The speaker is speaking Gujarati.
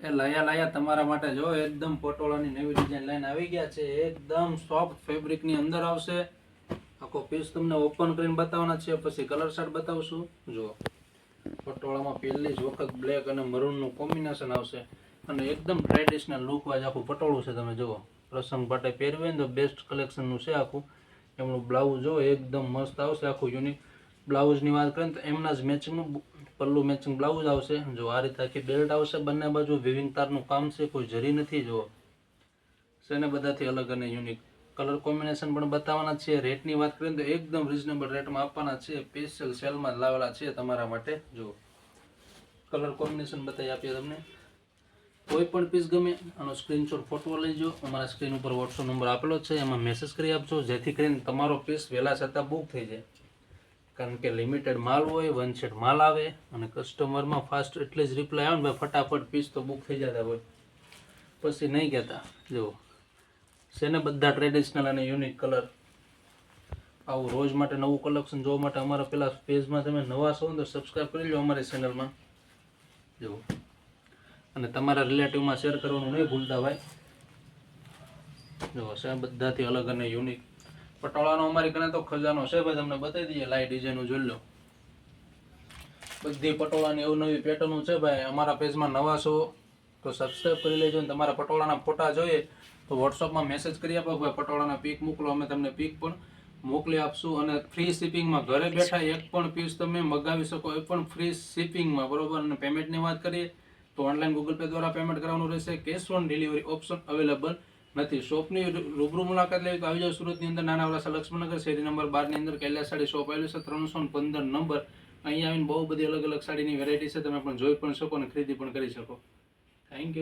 એ લાયા લાયા તમારા માટે જો એકદમ પટોળાની નવી ડિઝાઇન લાઈન આવી ગયા છે. એકદમ સોફ્ટ ફેબ્રિકની અંદર આવશે. આખો પીસ તમને ઓપન કરીને બતાવવાના છે. પછી કલર શર્ટ બતાવશું. જો પટોળામાં પહેલી જ વખત બ્લેક અને મરૂનનું કોમ્બિનેશન આવશે. અને એકદમ ટ્રેડિશનલ લુક વાઇઝ આખું પટોળું છે તમે જુઓ. પ્રસંગ માટે પહેરવે તો બેસ્ટ કલેક્શનનું છે આખું. એમનું બ્લાઉઝ જો એકદમ મસ્ત આવશે. આખું યુનિક બ્લાઉઝની વાત કરીએ તો એમના જ મેચિંગનું પલ્લું મેચિંગ બ્લાઉઝ આવશે. જો આ રીતે આખી બેલ્ટ આવશે બંને બાજુ વિવિંગ તારનું કામ છે, કોઈ જરી નથી જો છે ને, બધાથી અલગ અને યુનિક કલર કોમ્બિનેશન પણ બતાવવાના છે. રેટની વાત કરીએ તો એકદમ રિઝનેબલ રેટમાં આપવાના છે. સ્પેશિયલ સેલમાં લાવેલા છે તમારા માટે જો કલર કોમ્બિનેશન બતાવી આપીએ તમને. કોઈ પણ પીસ ગમે, આનો સ્ક્રીનશોટ ફોટો લેજો. અમારા સ્ક્રીન ઉપર વોટ્સઅપ નંબર આપેલો છે. એમાં મેસેજ કરી આપજો. જેથી કરીને તમારો પીસ વહેલા છતાં બુક થઈ જાય. કારણ કે લિમિટેડ માલ હોય વન સેટ માલ આવે અને કસ્ટમરમાં ફાસ્ટ એટલે જ રિપ્લાય આવે ને ફટાફટ પીસ તો બુક થઈ જતા હોય. પછી નહીં કહેતા. જુઓ. છે બધા ટ્રેડિશનલ અને યુનિક કલર આવું રોજ માટે નવું કલેક્શન જોવા માટે અમારા પેલા પેજમાં તમે નવા છો તો સબસ્ક્રાઈબ કરી લો અમારી ચેનલમાં જુઓ. અને તમારા રિલેટિવમાં શેર કરવાનું નહીં ભૂલતા ભાઈ. જો છે બધાથી અલગ અને યુનિક પટોળાનો અમારી કને તો ખજાનો છે ભાઈ, તમને બતાવી દઈએ. લાઈ ડિઝાઇન જોઈ લો. બધી પટોળાની અવનવી પેટર્નો છે ભાઈ. અમારા પેજમાં નવા છો તો સબસ્ક્રાઈબ કરી લેજો ને તમારા પટોળાના ફોટા જોઈએ તો વોટ્સઅપમાં મેસેજ કરી આપો ભાઈ, પટોળાના પીક મોકલો, અમે તમને પીક પણ મોકલી આપશું. અને ફ્રી શિપિંગમાં ઘરે બેઠા એક પણ પીસ તમે મગાવી શકો, એ પણ ફ્રી શિપિંગમાં બરોબર? અને પેમેન્ટની વાત કરીએ તો ઓનલાઈન ગૂગલ પે દ્વારા પેમેન્ટ કરવાનું રહેશે. Cash on delivery option available નથી. શોપની રૂબરૂ મુલાકાત લેવી તો આવી જાવ સુરતની અંદર નાના વરાસા લક્ષ્મણનગર, શેરી નંબર બારની અંદર કૈલાસ સાડી શોપ આવેલું છે, ત્રણસો પંદર નંબર. અહીંયા આવીને બહુ બધી અલગ અલગ સાડીની વેરાયટી છે, તમે પણ જોઈ પણ શકો અને ખરીદી પણ કરી શકો. Thank you